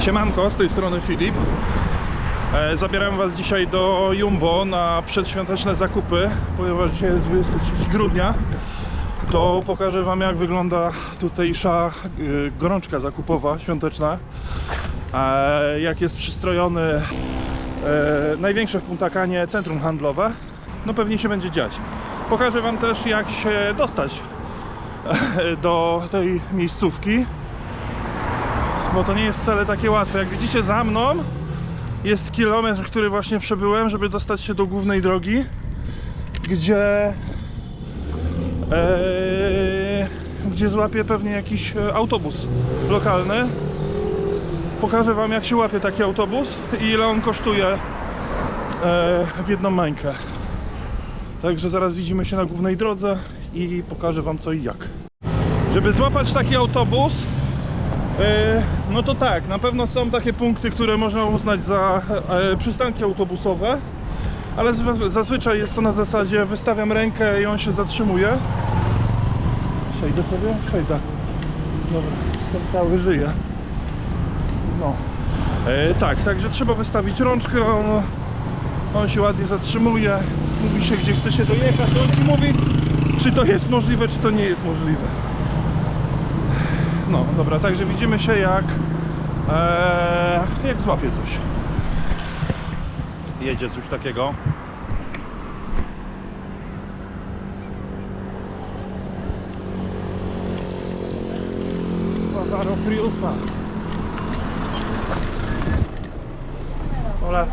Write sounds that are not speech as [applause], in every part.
Siemanko, z tej strony Filip. E, Zabieram Was dzisiaj do Jumbo na przedświąteczne zakupy, ponieważ dzisiaj jest 23 grudnia. To pokażę Wam jak wygląda tutejsza y, gorączka zakupowa świąteczna. E, Jak jest przystrojony e, największe w Punta Canie centrum handlowe. No pewnie się będzie dziać. Pokażę Wam też jak się dostać e, do tej miejscówki bo to nie jest wcale takie łatwe. Jak widzicie za mną jest kilometr, który właśnie przebyłem, żeby dostać się do głównej drogi, gdzie e, gdzie złapię pewnie jakiś e, autobus lokalny. Pokażę Wam jak się łapie taki autobus i ile on kosztuje e, w jedną mańkę. Także zaraz widzimy się na głównej drodze i pokażę Wam co i jak. Żeby złapać taki autobus, E, No to tak, na pewno są takie punkty, które można uznać za e, przystanki autobusowe, ale zwa- zazwyczaj jest to na zasadzie wystawiam rękę i on się zatrzymuje. Przejdę sobie? Przejdę. Dobra, jestem cały, żyję. No. E, tak, także trzeba wystawić rączkę, on, on się ładnie zatrzymuje, mówi się gdzie chce się dojechać, on ci mówi czy to jest możliwe, czy to nie jest możliwe. No dobra, także widzimy się jak e, jak złapie coś. Jedzie coś takiego. Bazaro Friusa. Ola.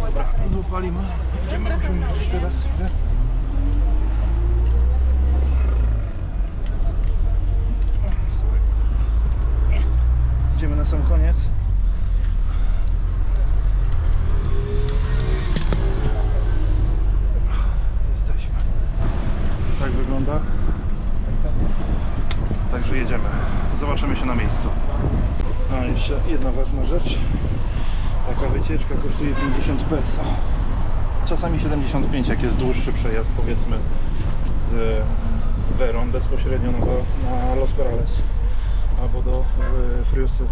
Dobra. Idziemy gdzieś teraz. Na sam koniec. Jesteśmy. Tak wygląda. Także jedziemy. Zobaczymy się na miejscu. A jeszcze jedna ważna rzecz. Taka wycieczka kosztuje 50 peso. Czasami 75, jak jest dłuższy przejazd, powiedzmy z Verą bezpośrednio na, Los Corrales albo do e, Friusy.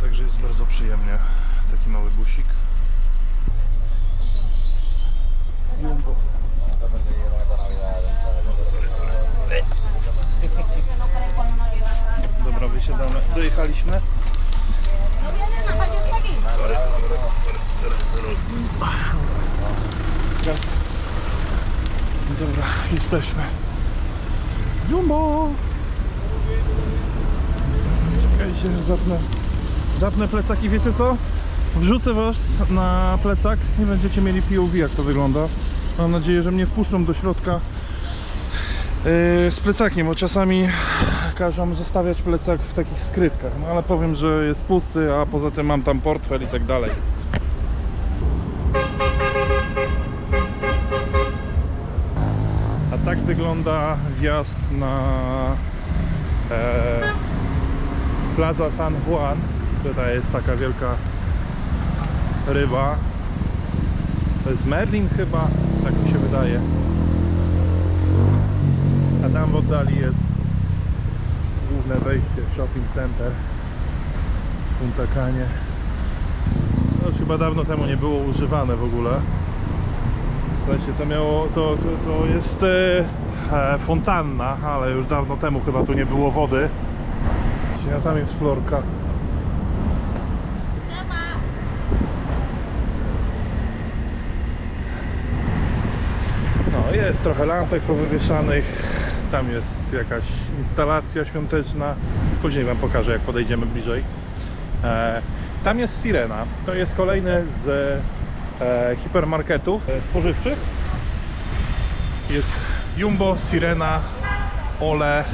Także jest bardzo przyjemnie. Taki mały busik. Jumbo. Sorry, sorry. Wysiadamy. Dojechaliśmy. Dobra, jesteśmy. Jumbo! Czekajcie, zapnę. Zapnę plecak i wiecie co? Wrzucę was na plecak i będziecie mieli POV jak to wygląda. Mam nadzieję, że mnie wpuszczą do środka yy, z plecakiem, bo czasami każą zostawiać plecak w takich skrytkach, no ale powiem, że jest pusty, a poza tym mam tam portfel i tak dalej. A tak wygląda wjazd na e, Plaza San Juan. Tutaj jest taka wielka ryba. To jest Merlin chyba, tak mi się wydaje. A tam w oddali jest główne wejście, shopping center w Punta Canie. To już chyba dawno temu nie było używane w ogóle. W sensie to miało, to, to, to jest e, e, fontanna, ale już dawno temu chyba tu nie było wody. A tam jest florka. No, jest trochę lampek powywieszanych. Tam jest jakaś instalacja świąteczna. Później Wam pokażę, jak podejdziemy bliżej. E, tam jest Sirena. To jest kolejny z e, hipermarketów e, spożywczych. Jest Jumbo, Sirena, Ole,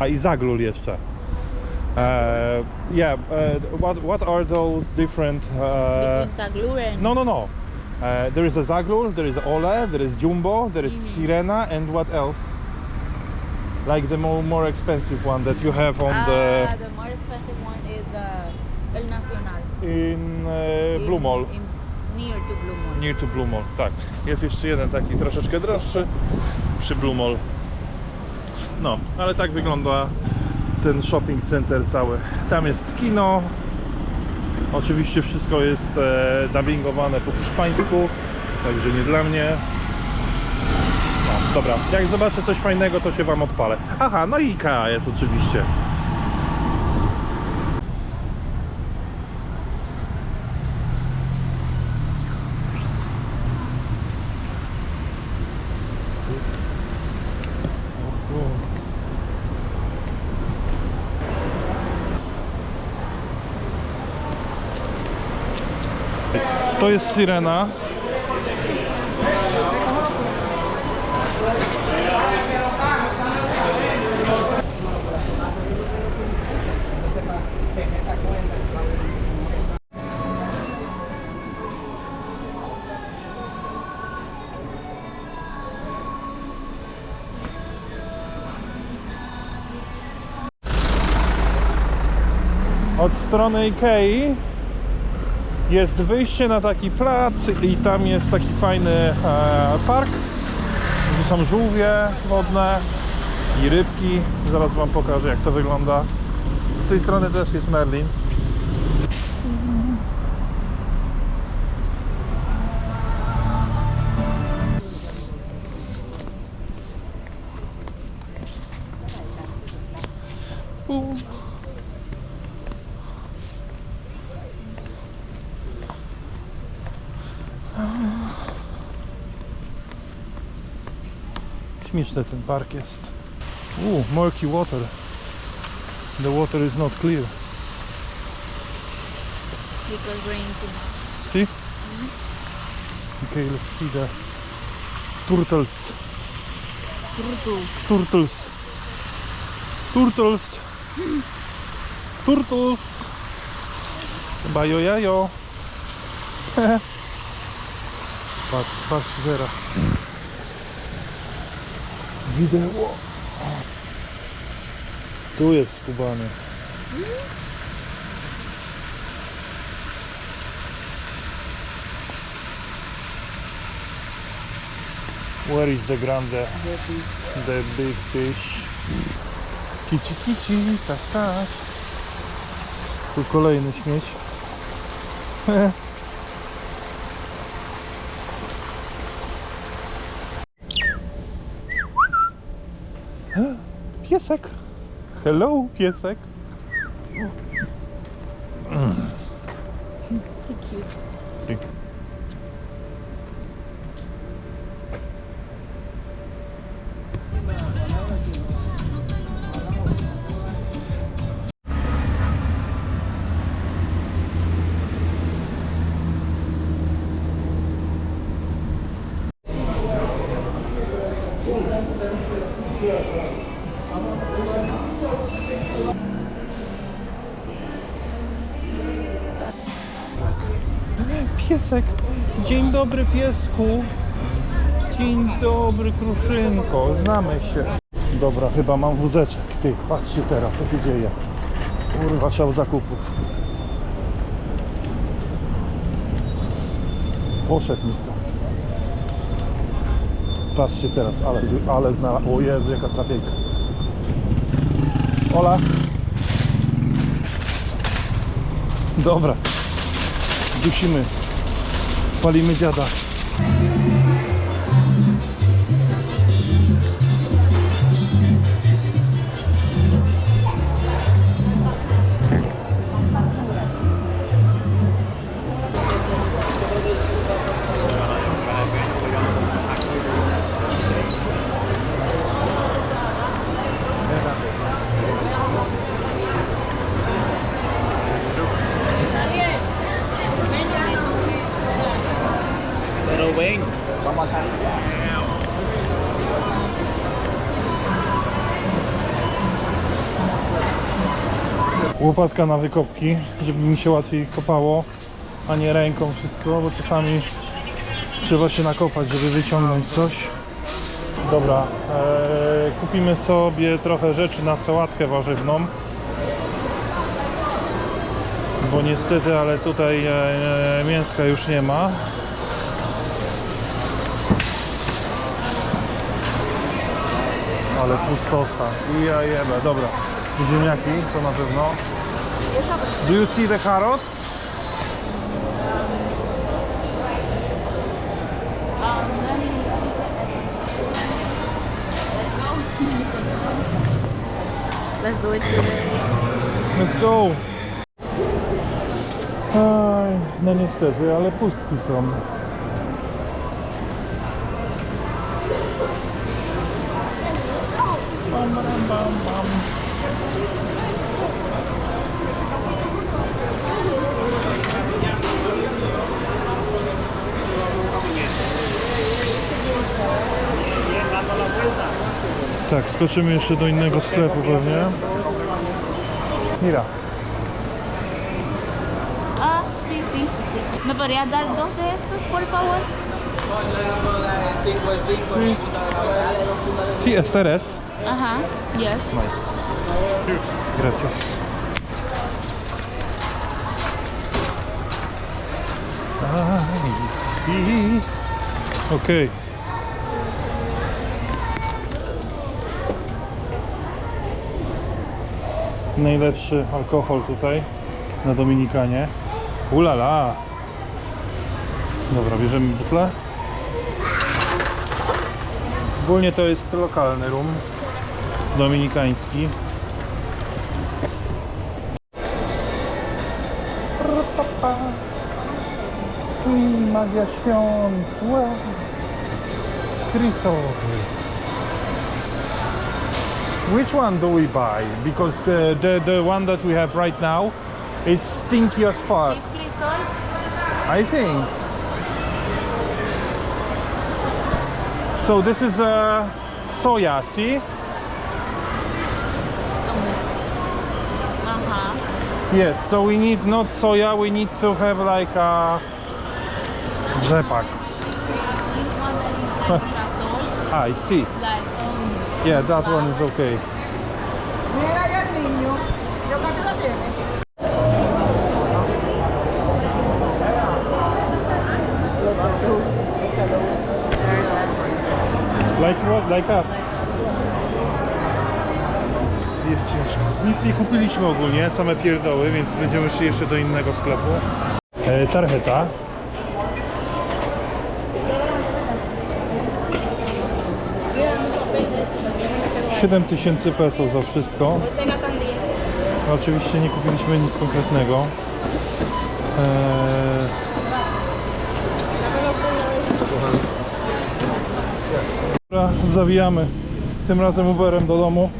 a i Zaglul jeszcze. E, yeah, e, what, what are those different... And no, no, no. Uh, there is a Zaglul, there is Ole, there is Jumbo, there is Sirena, and what else? Like the more, more expensive one that you have on the. Ah, the more expensive one is El Nacional. in e, Blue Mall. In, near to Blue Mall. Near to Blue Mall, tak. Jest jeszcze jeden taki troszeczkę droższy przy Blue Mall. No, ale tak wygląda ten shopping center cały. Tam jest kino. Oczywiście wszystko jest e, dubbingowane po hiszpańsku, także nie dla mnie. Dobra, jak zobaczę coś fajnego, to się Wam odpalę. Aha, no i IKEA jest oczywiście. To jest syrena. Od strony Ikei jest wyjście na taki plac i tam jest taki fajny e, park. Tu są żółwie wodne i rybki. Zaraz Wam pokażę jak to wygląda. Z tej strony też jest Merlin. Śmieszny ten park jest. Ooh, murky water. The water is not clear. Because rain too much. See? Okay, let's see the turtles. Turtle. Turtles. Turtles. Turtles. Bajo jajo. [laughs] patrz, patrz teraz. Wideo. Tu jest skubany. Where is the grande? The big fish. Kici kici, tak tak. Tu kolejny śmieć. [laughs] Piesek. Hello, piesek. Cute. Piesek. Dzień dobry piesku. Dzień dobry kruszynko. Znamy się. Dobra, chyba mam wózeczek. Ty, patrzcie teraz, co się dzieje. Kurwa, szał zakupów. Poszedł mi stąd. Patrzcie teraz, ale, ale znalazł. O Jezu, jaka trafiejka. Ola. Dobra. Dusimy. Palimy dziada. Łopatka na wykopki, żeby mi się łatwiej kopało, a nie ręką wszystko, bo czasami trzeba się nakopać, żeby wyciągnąć coś. Dobra, e, kupimy sobie trochę rzeczy na sałatkę warzywną. Bo niestety, ale tutaj e, e, mięska już nie ma. Ale pustota. I ja jebę. Dobra. Ziemniaki to na pewno. Do you see the carrot? Let's do it today. Let's go! Aj, no niestety, ale pustki są. Bam, bam, bam, bam. Tak, skoczymy jeszcze do innego sklepu pewnie. Mira. Ah, sí, sí. ¿Me podrías dar dos de estos, por favor? Sí, esta eres. Ajá, yes. Nice. Gracias. I see. Ok. Najlepszy alkohol tutaj na Dominikanie. Ulala. Dobra, bierzemy butlę. Ogólnie to jest lokalny rum dominikański. Magia świąt. Wow. Which one do we buy? Because the, the, the one that we have right now, it's stinky as fuck. Beef? I think. So this is uh, soya, see? Ajá. Yes, so we need not soya, we need to have like a rzepak. [laughs] Ah, I see. Yeah, that one is okay. Like what? Like us. Jest ciężko. Nic nie kupiliśmy ogólnie, same pierdoły, więc będziemy szli jeszcze do innego sklepu. E, tarcheta. 7000 peso za wszystko. Oczywiście nie kupiliśmy nic konkretnego. Eee... Zawijamy tym razem Uberem do domu,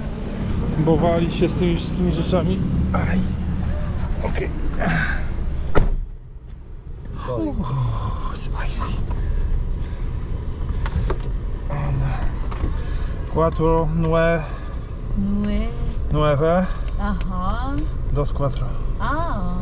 bo wali się z tymi wszystkimi rzeczami. Aj. Okay. Oh, it's. And, uh... 4 9 Nueve. 9 Ajá. Ah.